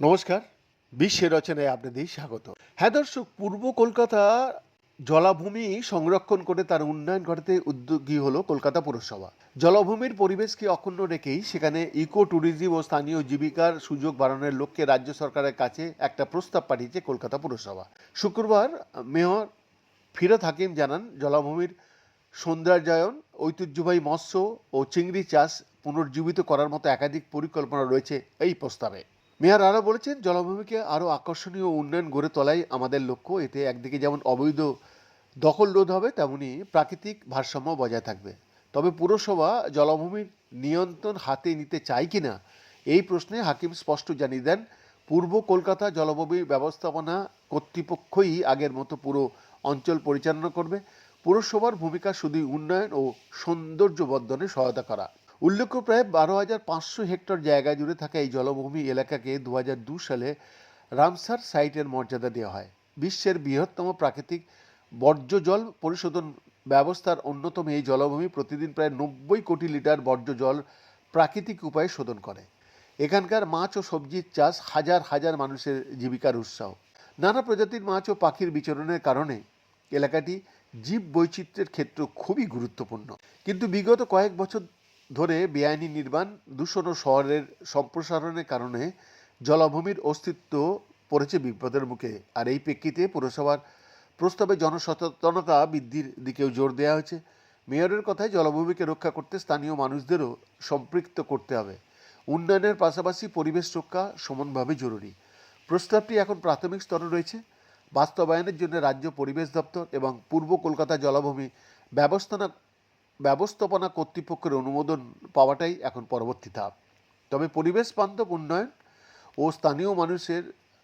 নমস্কার বিশ্বের রচনায় আপনাদের স্বাগত। হ্যাঁ দর্শক, পূর্ব কলকাতা জলাভূমি সংরক্ষণ করে তার উন্নয়ন ঘটাতে উদ্যোগী হলো কলকাতা পুরসভা। জলাভূমির পরিবেশকে অক্ষুণ্ণ রেখেই সেখানে ইকো ট্যুরিজম ও স্থানীয় জীবিকার সুযোগ বাড়ানোর লক্ষ্যে রাজ্য সরকারের কাছে একটা প্রস্তাব পাঠিয়েছে কলকাতা পুরসভা। শুক্রবার মেয়র ফিরত হাকিম জানান, জলাভূমির সৌন্দর্যায়ন, ঐতিহ্যবাহী মৎস্য ও চিংড়ি চাষ পুনর্জীবিত করার মতো একাধিক পরিকল্পনা রয়েছে এই প্রস্তাবে। মেয়র আরও বলেছেন, জলাভূমিকে আরও আকর্ষণীয় উন্নয়ন গড়ে তোলাই আমাদের লক্ষ্য। এতে একদিকে যেমন অবৈধ দখল রোধ হবে, তেমনি প্রাকৃতিক ভারসাম্য বজায় থাকবে। তবে পুরসভা জলাভূমির নিয়ন্ত্রণ হাতে নিতে চায় কিনা এই প্রশ্নে হাকিম স্পষ্ট জানিয়ে দেন, পূর্ব কলকাতা জলভূমি ব্যবস্থাপনা কর্তৃপক্ষই আগের মতো পুরো অঞ্চল পরিচালনা করবে। পুরসভার ভূমিকা শুধু উন্নয়ন ও সৌন্দর্য বর্ধনে সহায়তা করা। উল্লেখ্য প্রায় বারো হাজার পাঁচশো হেক্টর জায়গা জুড়ে থাকা এই জলভূমি এলাকাকে দু সালে রামসার সাইটের মর্যাদা দেওয়া হয়। বিশ্বের বৃহত্তম প্রাকৃতিক বর্জ্য জল পরিশোধন ব্যবস্থার অন্যতম এই জলভূমি প্রতিদিন প্রায় নব্বই কোটি লিটার বর্জ্য জল প্রাকৃতিক উপায়ে শোধন করে। এখানকার মাছ ও সবজির চাষ হাজার হাজার মানুষের জীবিকার উৎসাহ। নানা প্রজাতির মাছ ও পাখির বিচরণের কারণে এলাকাটি জীব বৈচিত্র্যের ক্ষেত্র খুবই গুরুত্বপূর্ণ। কিন্তু বিগত কয়েক বছর ধরে বেআইনি নির্মাণ দূষণ ও শহরের সম্প্রসারণের কারণে জলাভূমির অস্তিত্ব পড়েছে বিপদের মুখে। আর এই প্রেক্ষিতে পুরসভার প্রস্তাবে জনসচেতনতা বৃদ্ধির দিকেও জোর দেওয়া হয়েছে। মেয়রের কথায় জলাভূমিকে রক্ষা করতে স্থানীয় মানুষদেরও সম্পৃক্ত করতে হবে। উন্নয়নের পাশাপাশি পরিবেশ রক্ষা সমানভাবে জরুরি। প্রস্তাবটি এখন প্রাথমিক স্তরে রয়েছে। বাস্তবায়নের জন্য রাজ্য পরিবেশ দপ্তর এবং পূর্ব কলকাতা জলাভূমি ব্যবস্থানা, ব্যবস্থাপনা কর্তৃপক্ষের অনুমোদন পাওয়াটাই এখন পরবর্তী ধাপ। তবে পরিবেশ বান্ধব উন্নয়ন ও স্থানীয় মানুষের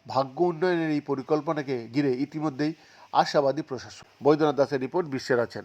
ভাগ্য উন্নয়নের এই পরিকল্পনাকে ঘিরে ইতিমধ্যেই আশাবাদী প্রশাসন। বৈদ্যনাথ দাসের রিপোর্ট বিশ্বের আছেন।